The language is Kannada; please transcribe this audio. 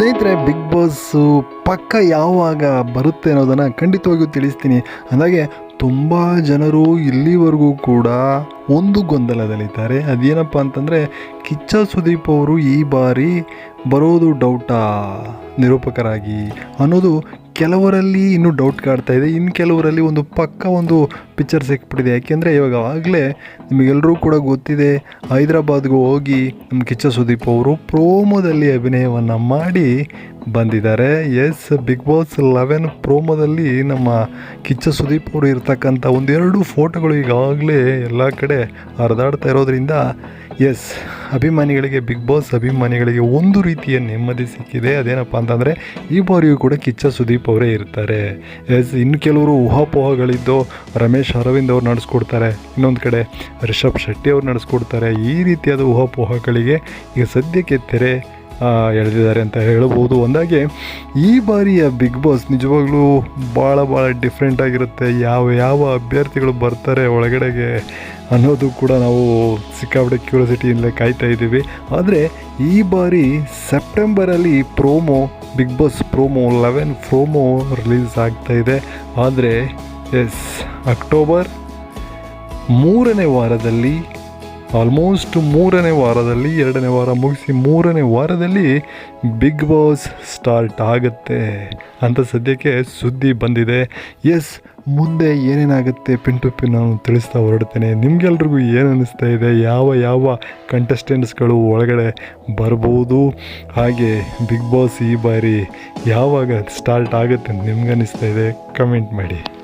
ಸ್ನೇಹಿತರೆ ಬಿಗ್ ಬಾಸು ಪಕ್ಕ ಯಾವಾಗ ಬರುತ್ತೆ ಅನ್ನೋದನ್ನು ಖಂಡಿತವಾಗಿಯೂ ತಿಳಿಸ್ತೀನಿ. ಅಂದಾಗೆ ತುಂಬ ಜನರು ಇಲ್ಲಿವರೆಗೂ ಕೂಡ ಒಂದು ಗೊಂದಲದಲ್ಲಿದ್ದಾರೆ. ಅದೇನಪ್ಪ ಅಂತಂದರೆ, ಕಿಚ್ಚ ಸುದೀಪ್ ಅವರು ಈ ಬಾರಿ ಬರೋದು ಡೌಟಾ? ನಿರೂಪಕರಾಗಿ ಅನ್ನೋದು ಕೆಲವರಲ್ಲಿ ಇನ್ನೂ ಡೌಟ್ ಕಾಡ್ತಾ ಇದೆ. ಇನ್ನು ಕೆಲವರಲ್ಲಿ ಒಂದು ಪಕ್ಕ ಒಂದು ಪಿಕ್ಚರ್ ಸಿಕ್ಬಿಟ್ಟಿದೆ. ಯಾಕೆಂದರೆ ಇವಾಗ ಆಗಲೇ ನಿಮಗೆಲ್ಲರೂ ಕೂಡ ಗೊತ್ತಿದೆ, ಹೈದ್ರಾಬಾದ್ಗೆ ಹೋಗಿ ನಮ್ಮ ಕಿಚ್ಚ ಸುದೀಪ್ ಅವರು ಪ್ರೋಮೋದಲ್ಲಿ ಅಭಿನಯವನ್ನು ಮಾಡಿ ಬಂದಿದ್ದಾರೆ. ಎಸ್ ಬಿಗ್ ಬಾಸ್ ಲೆವೆನ್ ಪ್ರೋಮೋದಲ್ಲಿ ನಮ್ಮ ಕಿಚ್ಚ ಸುದೀಪ್ ಅವರು ಇರ್ತಕ್ಕಂಥ ಒಂದೆರಡು ಫೋಟೋಗಳು ಈಗಾಗಲೇ ಎಲ್ಲ ಕಡೆ ಹರಿದಾಡ್ತಾ ಇರೋದ್ರಿಂದ ಎಸ್ ಅಭಿಮಾನಿಗಳಿಗೆ ಬಿಗ್ ಬಾಸ್ ಅಭಿಮಾನಿಗಳಿಗೆ ಒಂದು ರೀತಿಯ ನೆಮ್ಮದಿ ಸಿಕ್ಕಿದೆ. ಅದೇನಪ್ಪ ಅಂತಂದರೆ, ಈ ಬಾರಿಯೂ ಕೂಡ ಕಿಚ್ಚ ಸುದೀಪ್ ಅವರೇ ಇರ್ತಾರೆ. ಎಸ್ ಇನ್ನು ಕೆಲವರು ಊಹಾಪೋಹಗಳಿದ್ದು ರಮೇಶ್ ಅರವಿಂದ್ ಅವ್ರು ನಡೆಸ್ಕೊಡ್ತಾರೆ. ಇನ್ನೊಂದು ಕಡೆ ರಿಷಬ್ ಶೆಟ್ಟಿ ಅವ್ರು ನಡೆಸ್ಕೊಡ್ತಾರೆ. ಈ ರೀತಿಯಾದ ಊಹಾಪೋಹಗಳಿಗೆ ಈಗ ಸದ್ಯಕ್ಕೆ ತೆರೆ ಎಳೆದಿದ್ದಾರೆ ಅಂತ ಹೇಳ್ಬೋದು ಒಂದಾಗೆ, ಈ ಬಾರಿಯ ಬಿಗ್ ಬಾಸ್ ನಿಜವಾಗ್ಲೂ ಭಾಳ ಭಾಳ ಡಿಫ್ರೆಂಟ್ ಆಗಿರುತ್ತೆ. ಯಾವ ಯಾವ ಅಭ್ಯರ್ಥಿಗಳು ಬರ್ತಾರೆ ಒಳಗಡೆಗೆ ಅನ್ನೋದು ಕೂಡ ನಾವು ಸಿಕ್ಕಾಪಟ್ಟೆ ಕ್ಯೂರಿಯಾಸಿಟಿಯಿಂದಲೇ ಕಾಯ್ತಾ ಇದ್ದೀವಿ. ಆದರೆ, ಈ ಬಾರಿ ಸೆಪ್ಟೆಂಬರಲ್ಲಿ promo Bigg Boss promo eleven promo release ಆಗ್ತಾ ಇದೆ. ಆದರೆ ಎಸ್ ಅಕ್ಟೋಬರ್ ಮೂರನೇ ವಾರದಲ್ಲಿ ಆಲ್ಮೋಸ್ಟ್ ಮೂರನೇ ವಾರದಲ್ಲಿ, ಎರಡನೇ ವಾರ ಮುಗಿಸಿ ಮೂರನೇ ವಾರದಲ್ಲಿ ಬಿಗ್ ಬಾಸ್ ಸ್ಟಾರ್ಟ್ ಆಗುತ್ತೆ. ಅಂತ ಸದ್ಯಕ್ಕೆ ಸುದ್ದಿ ಬಂದಿದೆ. ಎಸ್ ಮುಂದೆ ಏನೇನಾಗುತ್ತೆ ಪಿನ್ ಟು ಪಿನ್ ನಾನು ತಿಳಿಸ್ತಾ ಹೊರಡ್ತೇನೆ. ನಿಮಗೆಲ್ರಿಗೂ ಏನು ಅನ್ನಿಸ್ತಾ ಇದೆ? ಯಾವ ಯಾವ ಕಂಟೆಸ್ಟೆಂಟ್ಸ್ಗಳು ಒಳಗಡೆ ಬರ್ಬೋದು? ಹಾಗೆ ಬಿಗ್ ಬಾಸ್ ಈ ಬಾರಿ ಯಾವಾಗ ಸ್ಟಾರ್ಟ್ ಆಗುತ್ತೆ ಅಂತ ನಿಮ್ಗೆ ಅನ್ನಿಸ್ತಾ ಇದೆ? ಕಮೆಂಟ್ ಮಾಡಿ.